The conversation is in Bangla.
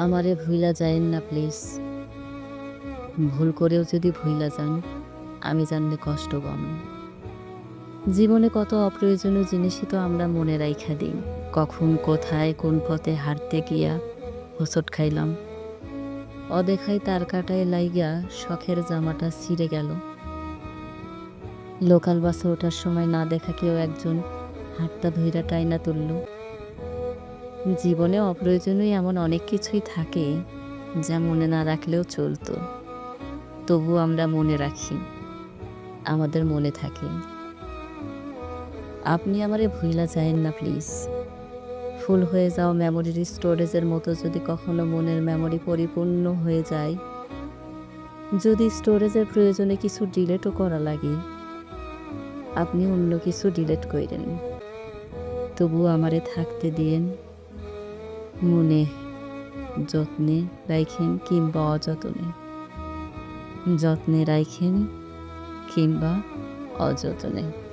আমারে ভুইলা যায়েন না, প্লিজ। ভুল করেও যদি ভুইলা যান, আমি জানলে কষ্ট কম। জীবনে কত অপ্রয়োজনীয় জিনিসই তো আমরা মনে রাইখা দিই। কখন, কোথায়, কোন পথে হাঁটতে গিয়া হোঁচট খাইলাম। অদেখায় তার কাটায় লাইগা শখের জামাটা ছিঁড়ে গেল। লোকাল বাসে ওঠার সময় না দেখা কেউ একজন হাতটা ধইরা টাইনা তুলল। জীবনে অপ্রয়োজনীয় এমন অনেক কিছুই থাকে যা মনে না রাখলেও চলতো। তবু আমরা মনে রাখি, আমাদের মনে থাকে। আপনি আমারে ভুইলা যায়েন না, প্লিজ। ফুল হয়ে যাও মেমোরির স্টোরেজের মতো যদি কখনো মনের মেমোরি পরিপূর্ণ হয়ে যায়, যদি স্টোরেজের প্রয়োজনে কিছু ডিলেটও করা লাগে, আপনি অন্য কিছু ডিলেট করেন তবু আমারে থাকতে দিয়েন। মনে যত্নে রাইখেন কিংবা অযত্নে। যত্নে রাইখেন কিংবা অযত্নে।